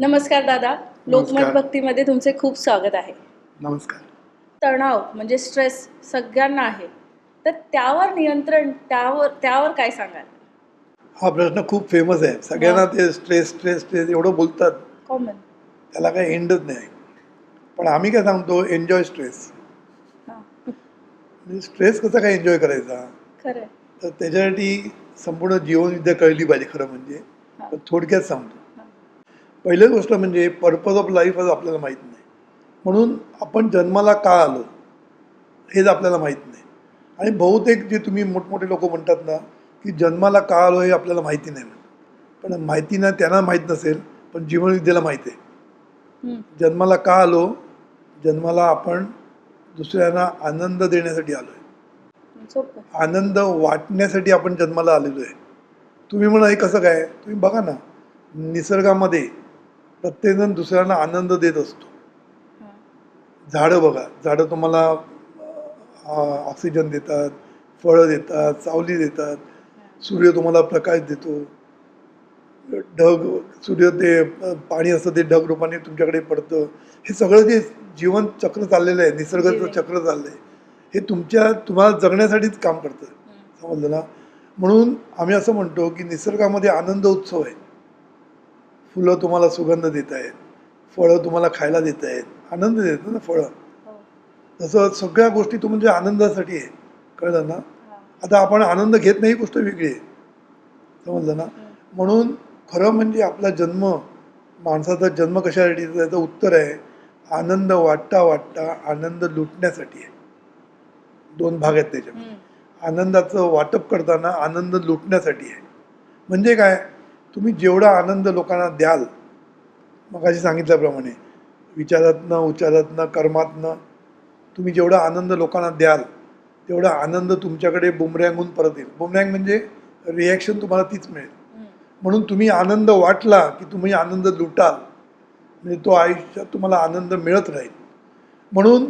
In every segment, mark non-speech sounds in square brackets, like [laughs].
नमस्कार दादा. लोकमत. भक्तीमध्ये तुमचे खूप स्वागत आहे. नमस्कार. तणाव म्हणजे स्ट्रेस सगळ्यांना आहे. तर त्यावर नियंत्रण त्यावर त्यावर काय सांगाल? हा प्रश्न खूप फेमस आहे. सगळ्यांना ते स्ट्रेस स्ट्रेस स्ट्रेस एवढं बोलतात. कॉमन त्याला काही एंडच नाही. पण आम्ही काय सांगतो एन्जॉय स्ट्रेस स्ट्रेस कसा काय एन्जॉय करायचा. तर त्याच्यासाठी संपूर्ण जीवनविद्या कळली पाहिजे खरं म्हणजे. थोडक्यात सांगतो. पहिली गोष्ट म्हणजे पर्पज ऑफ लाईफ आज आपल्याला माहीत नाही. म्हणून आपण जन्माला का आलो हेच आपल्याला माहीत नाही. आणि बहुतेक जे तुम्ही मोठमोठे लोक म्हणतात ना की जन्माला का आलो हे आपल्याला माहिती नाही पण माहिती नाही त्यांना माहीत नसेल पण जीवनविद्येला माहीत आहे. जन्माला का आलो? जन्माला आपण दुसऱ्यांना आनंद देण्यासाठी आलो आहे आनंद वाटण्यासाठी आपण जन्माला आलेलो आहे. तुम्ही म्हणा हे कसं काय? तुम्ही बघा ना निसर्गामध्ये प्रत्येकजण दुसऱ्यांना आनंद देत असतो. झाडं बघा झाडं तुम्हाला ऑक्सिजन देतात फळं देतात सावली देतात सूर्य तुम्हाला प्रकाश देतो ढग सूर्य ते पाणी असतं ते ढग रूपाने तुमच्याकडे पडतं हे सगळं जे जीवन चक्र चाललेलं आहे निसर्गाचं. चक्र चाललं आहे हे तुमच्या तुम्हाला जगण्यासाठीच काम करतं. समजलं ना म्हणून आम्ही असं म्हणतो की निसर्गामध्ये आनंद उत्सव आहे फुलं तुम्हाला सुगंध देत आहेत फळं तुम्हाला खायला देत आहेत आनंद देतात ना फळं. हो. तसं सगळ्या गोष्टी तू म्हणजे आनंदासाठी आहे. कळलं ना? हां. आता आपण आनंद घेत नाही ही गोष्ट वेगळी आहे. समजलं ना. म्हणून खरं म्हणजे आपला जन्म माणसाचा जन्म कशासाठी त्याचं उत्तर आहे आनंद वाटता वाटता आनंद लुटण्यासाठी आहे. दोन भाग आहेत त्याच्यामध्ये. आनंदाचं वाटप करताना आनंद लुटण्यासाठी आहे. म्हणजे काय? तुम्ही जेवढा आनंद लोकांना द्याल मगाशी सांगितल्याप्रमाणे विचारातनं उच्चारातनं कर्मातनं तुम्ही जेवढा आनंद लोकांना द्याल तेवढा आनंद तुमच्याकडे बुमरँगहून परत येईल. बुमरँग म्हणजे रिॲक्शन तुम्हाला तीच मिळेल. म्हणून तुम्ही आनंद वाटला की तुम्ही आनंद लुटाल म्हणजे तो आयुष्यात तुम्हाला आनंद मिळत राहील. म्हणून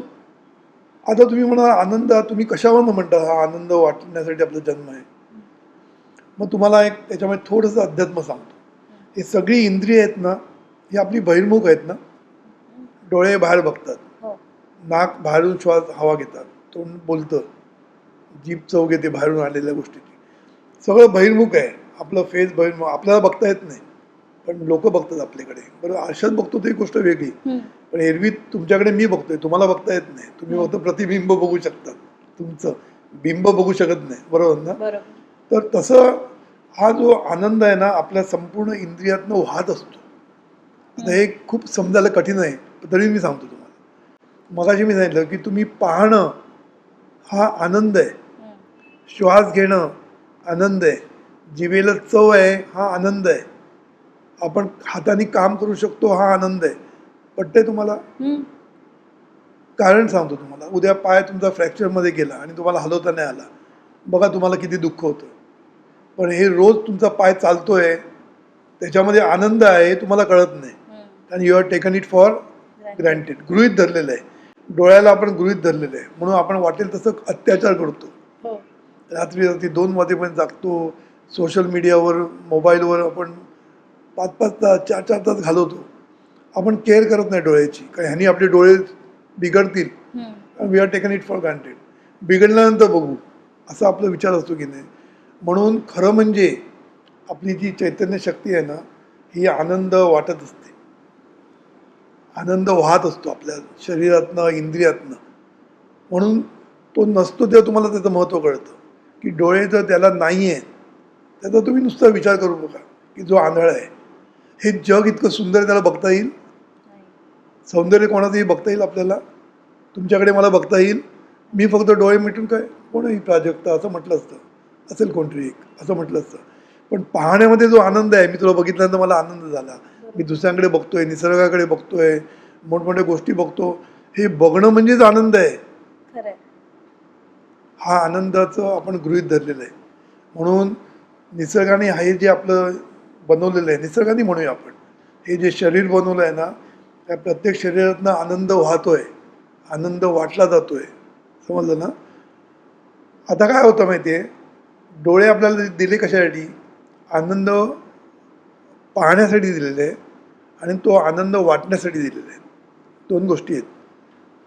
आता तुम्ही म्हणा आनंद तुम्ही कशावरनं म्हणता? हा आनंद वाटण्यासाठी आपला जन्म आहे. मग तुम्हाला एक त्याच्यामध्ये थोडंसं अध्यात्म सांगतो. हे सगळी इंद्रिय आहेत ना ही आपली बहिर्मुख आहेत ना डोळे बाहेर बघतात. हो. नाक बाहेरून श्वास हवा घेतात. तोंड बोलतं. जीभ चव घेते बाहेरून आलेल्या गोष्टीची. सगळं बहिर्मुख आहे. आपलं फेस बहिर्मुख आपल्याला बघता येत नाही. पण लोक बघतात आपल्याकडे. बरं आरशात बघतो ती गोष्ट वेगळी. पण एरवी तुमच्याकडे मी बघतोय. तुम्हाला बघता येत नाही. तुम्ही फक्त प्रतिबिंब बघू शकतात तुमचं बिंब बघू शकत नाही. बरोबर ना? तर तसं हा जो आनंद आहे ना आपल्या संपूर्ण इंद्रियातनं वाहत असतो. आता हे खूप समजायला कठीण आहे तरी मी सांगतो तुम्हाला. मगाशी मी सांगितलं की तुम्ही पाहणं हा आनंद आहे. श्वास घेणं आनंद आहे. जिभेला चव आहे हा आनंद आहे. आपण हाताने काम करू शकतो हा आनंद आहे. पटतंय तुम्हाला. कारण सांगतो तुम्हाला उद्या पाय तुमचा फ्रॅक्चरमध्ये गेला आणि तुम्हाला हलवता नाही आला. बघा तुम्हाला किती दुःख होतं. पण हे रोज तुमचा पाय चालतोय त्याच्यामध्ये आनंद आहे तुम्हाला कळत नाही. आणि you are taken it for granted गृहित धरलेलं आहे. डोळ्याला आपण गृहित धरलेलं आहे. म्हणून आपण वाटेल तसं अत्याचार करतो. हो. रात्री रात्री दोन वाजेपर्यंत जागतो. सोशल मीडियावर मोबाईलवर आपण पाच पाच तास चार चार तास घालवतो. आपण केअर करत नाही डोळ्याची. कारण ह्यानी आपले डोळे बिघडतील. We are taken it for granted बिघडल्यानंतर बघू. असा आपला विचार असतो की नाही? म्हणून खरं म्हणजे आपली जी चैतन्य शक्ती आहे ना ही आनंद वाटत असते. आनंद वाहत असतो आपल्या शरीरातनं इंद्रियातनं. म्हणून तो नसतो तेव्हा तुम्हाला त्याचं महत्त्व कळतं. की डोळे जर त्याला नाही आहे त्याचा तुम्ही नुसता विचार करू नका की जो आंधळा आहे. हे जग इतकं सुंदर त्याला बघता येईल? सौंदर्य कोणाचंही बघता येईल आपल्याला? तुमच्याकडे मला बघता येईल? मी फक्त डोळे मिटून काय? कोणही प्राजक्ता असं म्हटलं असतं. असेल कोणतरी एक असं म्हटलं असतं. पण पाहण्यामध्ये जो आनंद आहे मी तुला बघितल्यानंतर मला आनंद झाला. मी दुसऱ्यांकडे बघतोय निसर्गाकडे बघतोय मोठमोठ्या गोष्टी बघतो. हे बघणं म्हणजेच आनंद आहे. हा आनंदाचं आपण गृहीत धरलेलं आहे. म्हणून निसर्गाने हे जे आपलं बनवलेलं आहे निसर्गाने म्हणूया आपण. हे जे शरीर बनवलं आहे ना त्या प्रत्येक शरीरातनं आनंद वाहतोय. आनंद वाटला जातोय. समजलं ना? आता काय होतं माहिती आहे डोळे आपल्याला दिले कशासाठी? आनंद पाहण्यासाठी दिलेले आहे आणि तो आनंद वाटण्यासाठी दिलेला आहे. दोन गोष्टी आहेत.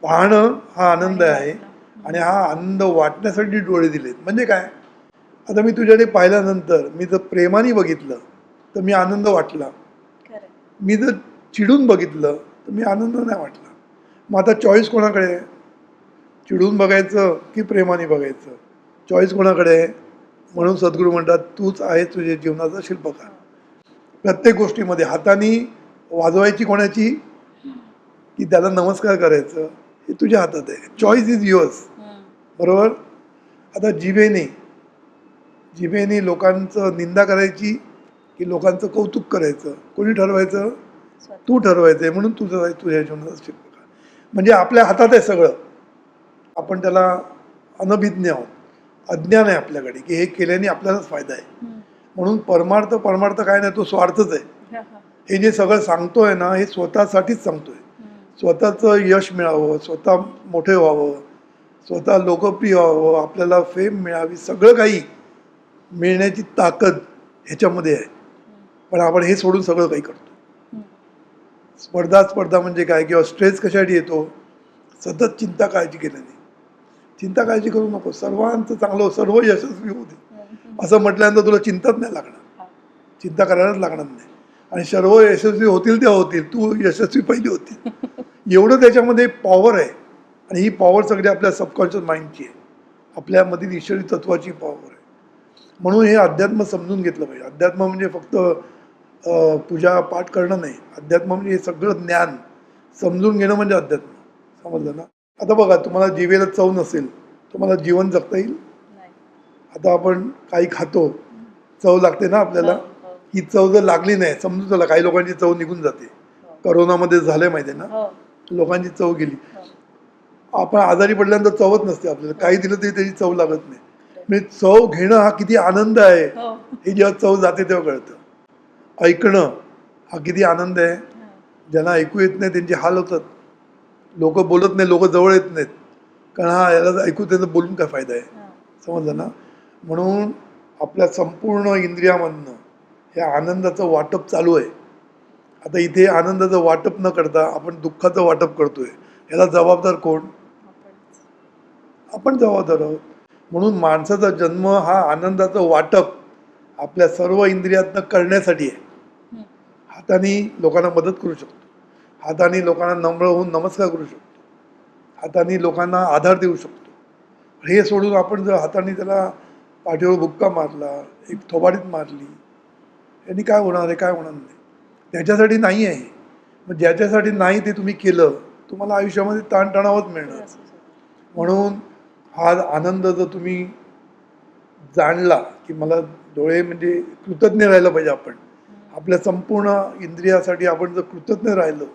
पाहणं हा आनंद आहे. आणि हा आनंद वाटण्यासाठी डोळे दिलेत. म्हणजे काय? आता मी तुझ्याकडे पाहिल्यानंतर मी जर प्रेमाने बघितलं तर मी आनंद वाटला. मी जर चिडून बघितलं तर मी आनंद नाही वाटला. मग आता चॉईस कोणाकडे आहे? चिडून बघायचं की प्रेमाने बघायचं? चॉईस कोणाकडे आहे? म्हणून सद्गुरू म्हणतात तूच आहे तुझ्या जीवनाचा शिल्पकार. प्रत्येक गोष्टीमध्ये हाताने वाजवायची कोणाची? की त्याला नमस्कार करायचं हे तुझ्या हातात आहे. चॉईस इज युअर्स बरोबर? आता जिभेने जिभेने लोकांचं निंदा करायची की लोकांचं कौतुक करायचं. कोणी ठरवायचं? तू ठरवायचं आहे म्हणून तुझं आहे तुझ्या जीवनाचा शिल्पकार. म्हणजे आपल्या हातात आहे सगळं. आपण त्याला अनभिज्ञ आहोत. अज्ञान आहे आपल्याकडे की हे केल्याने आपल्यालाच फायदा आहे. म्हणून परमार्थ परमार्थ काय नाही तो स्वार्थच आहे हा, जे सगळं सांगतोय ना हे स्वतःसाठीच सांगतोय. स्वतःचं यश मिळावं स्वतः मोठे व्हावं स्वतः लोकप्रिय व्हावं आपल्याला फेम मिळावी सगळं काही मिळण्याची ताकद ह्याच्यामध्ये आहे पण आपण हे सोडून सगळं काही करतो. स्पर्धा स्पर्धा म्हणजे काय किंवा स्ट्रेस कशासाठी येतो सतत चिंता काळजी केल्याने चिंता काळजी करू नको. सर्वांचं चांगलं सर्व यशस्वी होऊ दे. हम्म. असं म्हटल्यानंतर तुला चिंताच नाही लागणार. चिंता करायलाच लागणार नाही. आणि सर्व यशस्वी होतील त्या होतील. तू यशस्वी पहिली होती [laughs] एवढं त्याच्यामध्ये पॉवर आहे. आणि ही पॉवर सगळी आपल्या सबकॉन्शियस माइंडची आहे. आपल्यामधील ईश्वरी तत्वाची पॉवर आहे. म्हणून हे अध्यात्म समजून घेतलं पाहिजे. अध्यात्म म्हणजे फक्त पूजा पाठ करणं नाही. अध्यात्म म्हणजे हे सगळं ज्ञान. समजून घेणं म्हणजे अध्यात्म. समजलं ना? आता बघा तुम्हाला जिवेला चव नसेल तुम्हाला जीवन जगता येईल. आता आपण काही खातो चव लागते ना आपल्याला? हो, हो, ही चव जर लागली नाही समजू चला काही लोकांची चव निघून जाते. हो. करोनामध्ये झालंय माहिती आहे ना? लोकांची चव गेली. आपण आजारी पडल्यानंतर चवच नसते आपल्याला. काही दिलं तरी त्याची चव लागत नाही. म्हणजे चव घेणं हा किती आनंद आहे. हो. जेव्हा चव जाते तेव्हा कळतं. ऐकणं हा किती आनंद आहे. ज्यांना ऐकू येत नाही त्यांचे हाल होतात. लोक बोलत नाही लोक जवळ येत नाहीत. कारण हा याला ऐकू त्यांचं बोलून काय फायदा आहे. समजलं ना? म्हणून आपल्या संपूर्ण इंद्रियामधनं हे आनंदाचं वाटप चालू आहे. आता इथे आनंदाचं वाटप न करता आपण दुःखाचं वाटप करतोय. याला जबाबदार कोण. आपण जबाबदार आहोत. म्हणून माणसाचा जन्म हा आनंदाचं वाटप आपल्या सर्व इंद्रियातनं करण्यासाठी आहे. हाताने लोकांना मदत करू शकतो. हाताने लोकांना नम्र होऊन नमस्कार करू शकतो. हाताने लोकांना आधार देऊ शकतो. हे सोडून आपण जर हाताने त्याला पाठीवर बुक्का मारला एक थोबाडीत मारली यांनी काय होणार आहे काय होणार नाही. त्याच्यासाठी नाही आहे मग ज्याच्यासाठी नाही ते तुम्ही केलं तुम्हाला आयुष्यामध्ये ताणतणावच मिळणार. म्हणून हा आनंद जर तुम्ही जाणला की मला डोळे म्हणजे कृतज्ञ राहिलं पाहिजे आपण. आपल्या संपूर्ण इंद्रियासाठी आपण जर कृतज्ञ राहिलो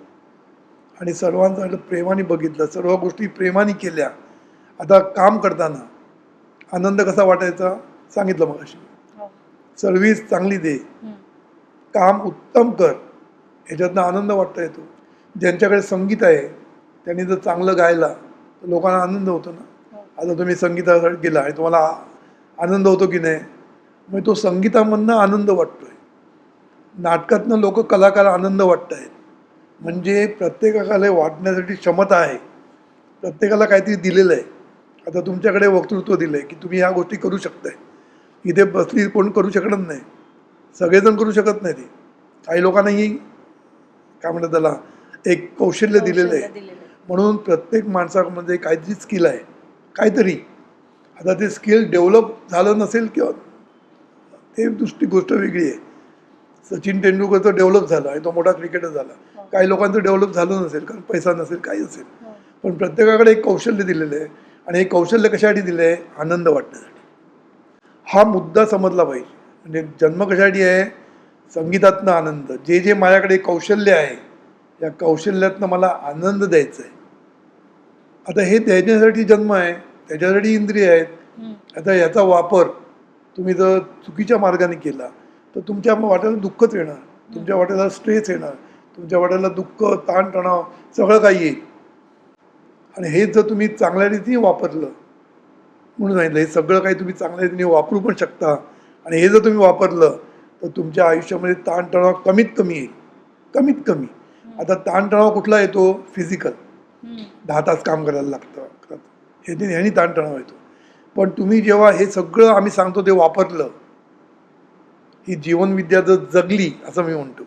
आणि सर्वांचं प्रेमाने बघितलं सर्व गोष्टी प्रेमाने केल्या. आता काम करताना आनंद कसा वाटायचा? सांगितलं मग अशी हो. सर्व्हिस चांगली दे. काम उत्तम कर. ह्याच्यातनं आनंद वाटता येतो. ज्यांच्याकडे संगीत आहे त्यांनी जर चांगलं गायला तर लोकांना आनंद होतो ना. हो. आता तुम्ही संगीताकडे गेला आणि तुम्हाला आनंद होतो की नाही? मग तो संगीतामधनं आनंद वाटतोय. नाटकातनं लोक कलाकार आनंद वाटत आहेत म्हणजे प्रत्येकाला वाटण्यासाठी क्षमता आहे. प्रत्येकाला काहीतरी दिलेलं आहे. आता तुमच्याकडे वक्तृत्व दिलं आहे की तुम्ही ह्या गोष्टी करू शकताय. इथे बसली कोण करू शकत नाही. सगळेजण करू शकत नाही ते. काही लोकांनाही काय म्हणतात त्याला एक कौशल्य दिलेलं आहे. म्हणून प्रत्येक माणसामध्ये काहीतरी स्किल आहे. काहीतरी. आता ते स्किल डेव्हलप झालं नसेल किंवा ते दुसरी गोष्ट वेगळी आहे. सचिन तेंडुलकरचं डेव्हलप झालं आणि तो मोठा क्रिकेटर झाला. हो. काही लोकांचं डेव्हलप झालं नसेल कारण पैसा नसेल काही असेल हो. पण प्रत्येकाकडे एक कौशल्य दिलेलं आहे आणि हे कौशल्य कशासाठी दिलं आहे आनंद वाटण्यासाठी. हा मुद्दा समजला पाहिजे. म्हणजे जन्म कशासाठी आहे? संगीतातनं आनंद. जे जे माझ्याकडे कौशल्य आहे या कौशल्यातनं मला आनंद द्यायचा आहे आता हे त्याच्यासाठी जन्म आहे त्याच्यासाठी इंद्रिय आहेत. आता याचा वापर तुम्ही जर चुकीच्या मार्गाने केला तर तुमच्या वाट्याला दुःखच येणार. तुमच्या वाट्याला स्ट्रेस येणार. तुमच्या वाट्याला दुःख ताणतणाव सगळं काही येईल. आणि हे जर तुम्ही चांगल्या रीतीने वापरलं म्हणून सांगितलं हे सगळं काही तुम्ही चांगल्या रीतीने वापरू पण शकता. आणि हे जर तुम्ही वापरलं तर तुमच्या आयुष्यामध्ये ताणतणाव कमीत कमी येईल. कमीत कमी. आता ताणतणाव कुठला येतो? फिजिकल. दहा तास काम करायला लागतं. ह्याने ह्यानी ताणतणाव येतो. पण तुम्ही जेव्हा हे सगळं आम्ही सांगतो ते वापरलं ही जीवनविद्या जर जगली असं मी म्हणतो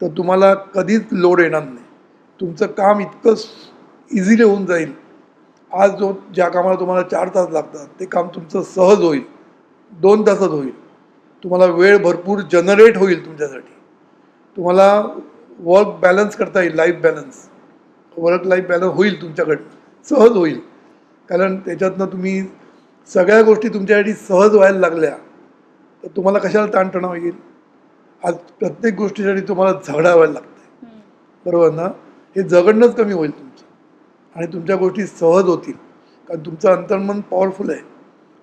तर तुम्हाला कधीच लोड येणार नाही. तुमचं काम इतकं इझिली होऊन जाईल. आज जो ज्या कामाला तुम्हाला चार तास लागतात ते काम तुमचं सहज होईल. दोन तासात होईल. तुम्हाला वेळ भरपूर जनरेट होईल तुमच्यासाठी. तुम्हाला वर्क बॅलन्स करता येईल life balance work life balance होईल तुमच्याकडनं. सहज होईल. कारण त्याच्यातनं तुम्ही सगळ्या गोष्टी तुमच्यासाठी सहज व्हायला लागल्या. तर तुम्हाला कशाला ताणतणाव येईल? आज प्रत्येक गोष्टीसाठी तुम्हाला झगडा व्हायला लागतं. बरोबर ना? हे झगडणंच कमी होईल तुमचं. आणि तुमच्या गोष्टी सहज होतील. कारण तुमचं अंतर्मन पॉवरफुल आहे.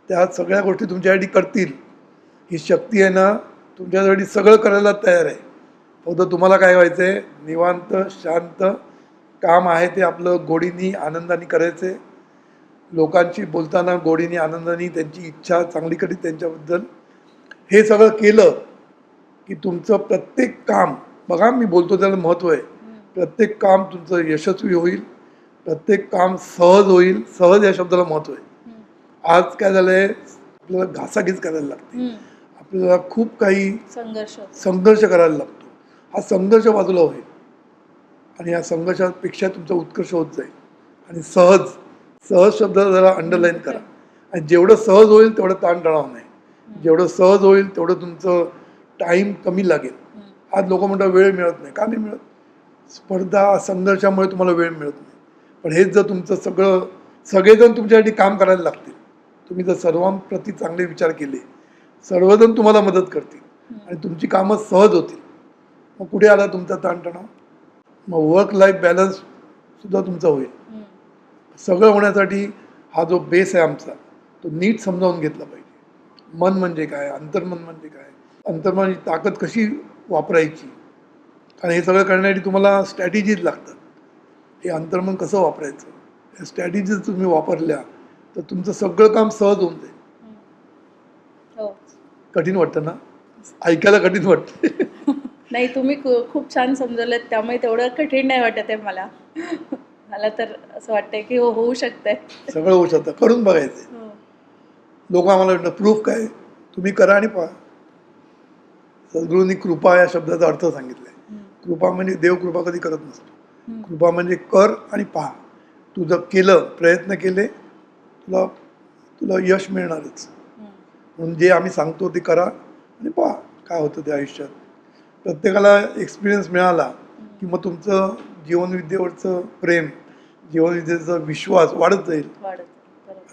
त्या सगळ्या गोष्टी तुमच्यासाठी करतील. ही शक्ती आहे ना तुमच्यासाठी सगळं करायला तयार आहे. फक्त तुम्हाला काय व्हायचं आहे निवांत शांत काम आहे ते आपलं गोडीनी आनंदाने करायचं. लोकांशी बोलताना गोडीने आनंदाने त्यांची इच्छा चांगली करी त्यांच्याबद्दल हे सगळं केलं की तुमचं प्रत्येक काम बघा मी बोलतो त्याला महत्त्व आहे. प्रत्येक काम तुमचं यशस्वी होईल प्रत्येक काम सहज होईल सहज या शब्दाला महत्त्व आहे. आज काय झालं आहे आपल्याला घासाघीस करायला लागते. आपल्याला खूप काही संघर्ष. संघर्ष करायला लागतो. हा संघर्ष बाजूला होईल. आणि या संघर्षापेक्षा तुमचा उत्कर्ष होत जाईल. आणि सहज सहज शब्द जरा अंडरलाईन करा. आणि जेवढं सहज होईल तेवढं ताणतणाव नाही. जेवढं सहज होईल तेवढं तुमचं टाईम कमी लागेल. आज लोक म्हणतात वेळ मिळत नाही. का नाही मिळत? स्पर्धा संघर्षामुळे तुम्हाला वेळ मिळत नाही. पण हेच जर तुमचं सगळं सगळेजण तुमच्यासाठी काम करायला लागतील. तुम्ही जर सर्वांप्रती चांगले विचार केले सर्वजण तुम्हाला मदत करतील आणि तुमची कामं सहज होतील. मग कुठे आला तुमचा ताणतणाव? मग वर्क लाईफ बॅलन्स सुद्धा तुमचा होईल. सगळं होण्यासाठी हा जो बेस आहे आमचा तो नीट समजावून घेतला पाहिजे. मन म्हणजे काय? अंतर्मन म्हणजे काय? अंतर्मनाची ताकद कशी वापरायची? कारण हे सगळं करण्यासाठी तुम्हाला स्ट्रॅटेजीज लागतात. हे अंतर्मन कसं वापरायचं? या स्ट्रॅटेजीज तुम्ही वापरल्या तर तुमचं सगळं काम सहज होऊन जाईल. हो. कठीण वाटतं ना? ऐकायला कठीण वाटतं. [laughs] नाही तुम्ही खूप छान समजवलं त्यामुळे तेवढं कठीण नाही वाटत आहे मला. [laughs] मला तर असं वाटतंय की हो होऊ शकतंय. सगळं होऊ शकतं. करून बघायचं हो. लोक आम्हाला म्हणतात प्रूफ काय? तुम्ही करा आणि पहा. सद्गुरूंनी कृपा या शब्दाचा अर्थ सांगितलाय. कृपा म्हणजे देव कृपा कधी करत नसतो. कृपा म्हणजे कर आणि पहा. तू जर केलं प्रयत्न केले तुला तुला यश मिळणारच. म्हणून जे आम्ही सांगतो ते करा आणि पहा काय होतं ते आयुष्यात. प्रत्येकाला एक्सपिरियन्स मिळाला की मग तुमचं जीवनविद्येवरचं प्रेम जीवनविद्येचा विश्वास वाढत जाईल.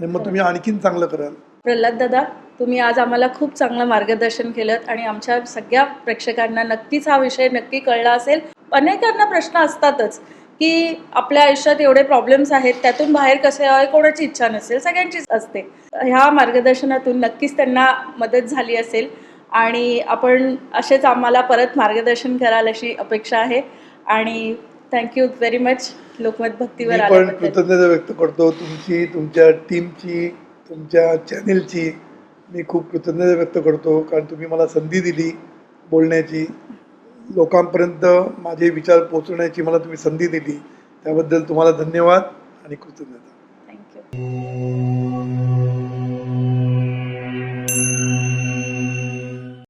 आणि मग तुम्ही आणखीन चांगलं कराल. प्रल्हाद दादा तुम्ही आज आम्हाला खूप चांगलं मार्गदर्शन केलं आणि आमच्या सगळ्या प्रेक्षकांना नक्कीच हा विषय नक्की कळला असेल. अनेकांना प्रश्न असतातच की आपल्या आयुष्यात एवढे प्रॉब्लेम्स आहेत त्यातून बाहेर कसे यावे कोणाची इच्छा नसेल सगळ्यांचीच असते. ह्या मार्गदर्शनातून नक्कीच त्यांना मदत झाली असेल आणि आपण असेच आम्हाला परत मार्गदर्शन कराल अशी अपेक्षा आहे आणि thank you very much Lokmat भक्तीवर कृतज्ञता व्यक्त करतो. तुमची तुमच्या टीमची तुमच्या चॅनेलची मी खूप कृतज्ञता व्यक्त करतो कारण तुम्ही मला संधी दिली बोलण्याची. लोकांपर्यंत माझे विचार पोचवण्याची मला तुम्ही संधी दिली. त्याबद्दल तुम्हाला धन्यवाद आणि कृतज्ञता. थँक्यू